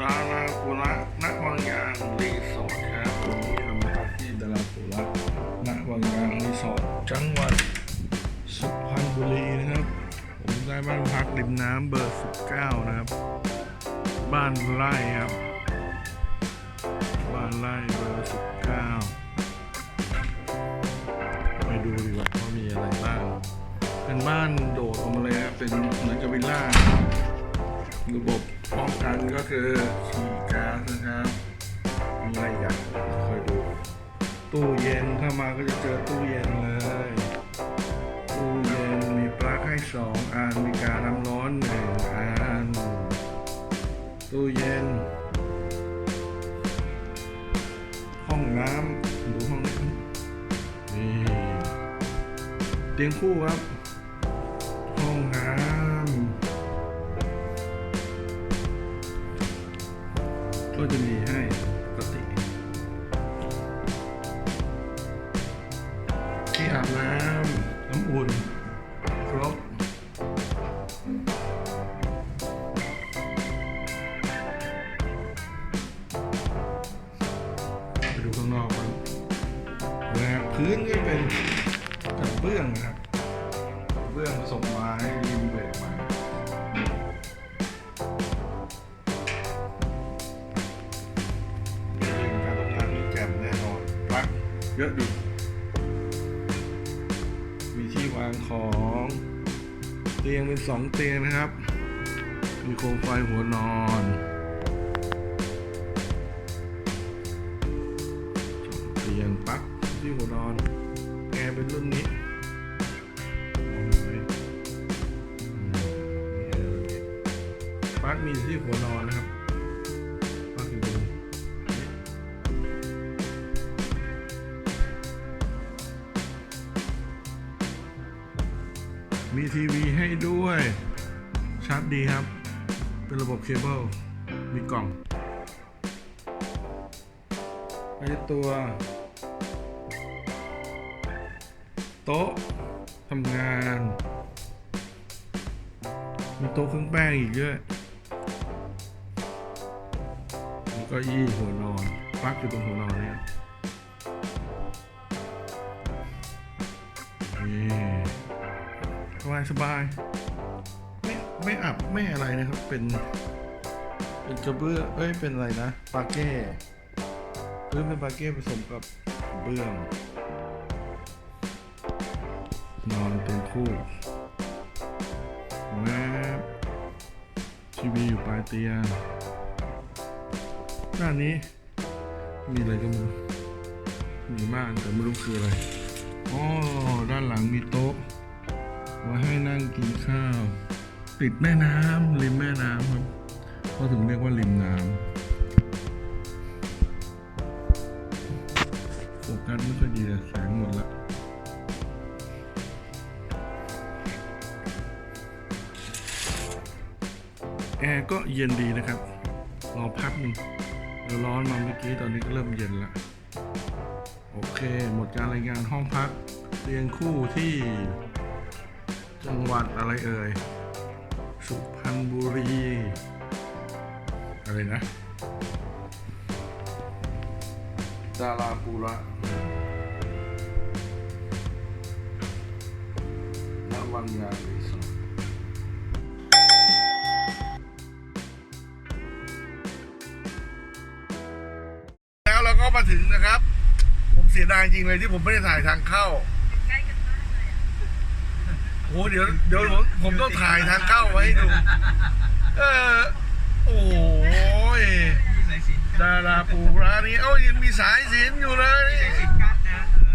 ดาราปุระณวังยางรีสอร์ทครับวันนี้ามพักที่ดาราปุระณวังยางรีสอร์ทจังหวัดสุพรรณบุรีนะครับ ผมได้บ้านพักริมน้ำเบอร์ 19 นะครับ บ้านไร่ครับ บ้านไร่เบอร์ 19 ไปดูดีกว่าว่ามีอะไรบ้าง เป็นบ้านโดดออกมาเลยครับเป็นเหมือนกับวิลล่าระบบ ป้องกันก็คือฉีดก๊าซนะครับ มีอะไรอีกอะคยดู ตู้เย็นเข้ามาก็จะเจอตู้เย็นเลย ตู้เย็นมีปลั๊กให้สองอันมีการน้ำร้อนหนึ่งอัน ตู้เย็น ห้องน้ำดูห้องน้ำนี่เตียงคู่ครับ ห้องน้ำ ก็จะมีให้ปกติ ที่อาบน้ำน้ำอุ่นครบไปดูข้างนอกกันนะครับพื้นก็เป็นกระเบื้องนะครับกระเบื้องผสมไม้รีมเบรกม เยอะดีมีที่วางของเตียงเป็นสองเตียงนะครับ มีโคมไฟหัวนอนเตียงปักที่หัวนอนแอร์เป็นรุ่นนี้มองเห็นไหมอืมนี่แอร์รุ่นนี้ปลั๊กมีที่หัวนอนนะครับ มีทีวีให้ด้วยชัดดีครับ เป็นระบบเคเบิล มีกล่องไอตัว โต๊ะทำงาน มีโต๊ะเครื่องแป้งอีกด้วยแล้วก็อี้หัวนอนปลั๊กอยู่ตรงหัวนอนเนี่ย บายสบายไม่ไม่อับไม่อะไรนะครับ เป็น เป็นกระเบื้องเอ้ยเป็นอะไรนะปาเก้พื้นเป็นปาเก้ผสมกับเบื้อง นอนเป็นคู่แวบทีวีอยู่ปลายเตียงด้านนี้ มีอะไรก็ไม่รู้มีม่านแต่ไม่รู้คืออะไรอ๋อด้านหลังมีโต๊ะ กินข้าว ติดแม่น้ำริมแม่น้ำครับเขาถึงเรียกว่าริมน้ำโฟกัสไม่ค่อยดีเลยแสงหมดละแอร์ก็เย็นดีนะครับ รอพักหนึ่งเดี๋ยวร้อนมาเมื่อกี้ตอนนี้ก็เริ่มเย็นละโอเค หมดการรายงานห้องพักเตียงคู่ที่ จังหวัดอะไรเอ่ย สุพรรณบุรี อะไรนะดาราปูระนวังยางรีสอร์ทแล้วเราก็มาถึงนะครับ ผมเสียดายจริงเลยที่ผมไม่ได้ถ่ายทางเข้า ใกล้กันมากเลยอะ โอ้เดี๋ยวเดี๋ยวผมผมต้องถ่ายทางเข้าไว้ให้ดู เออโอ้ยมีสายสิญจนดาราปูร้านนี้เอ้ายังมีสายสินอยู่เลยสายสิญจนกั้นนะเอ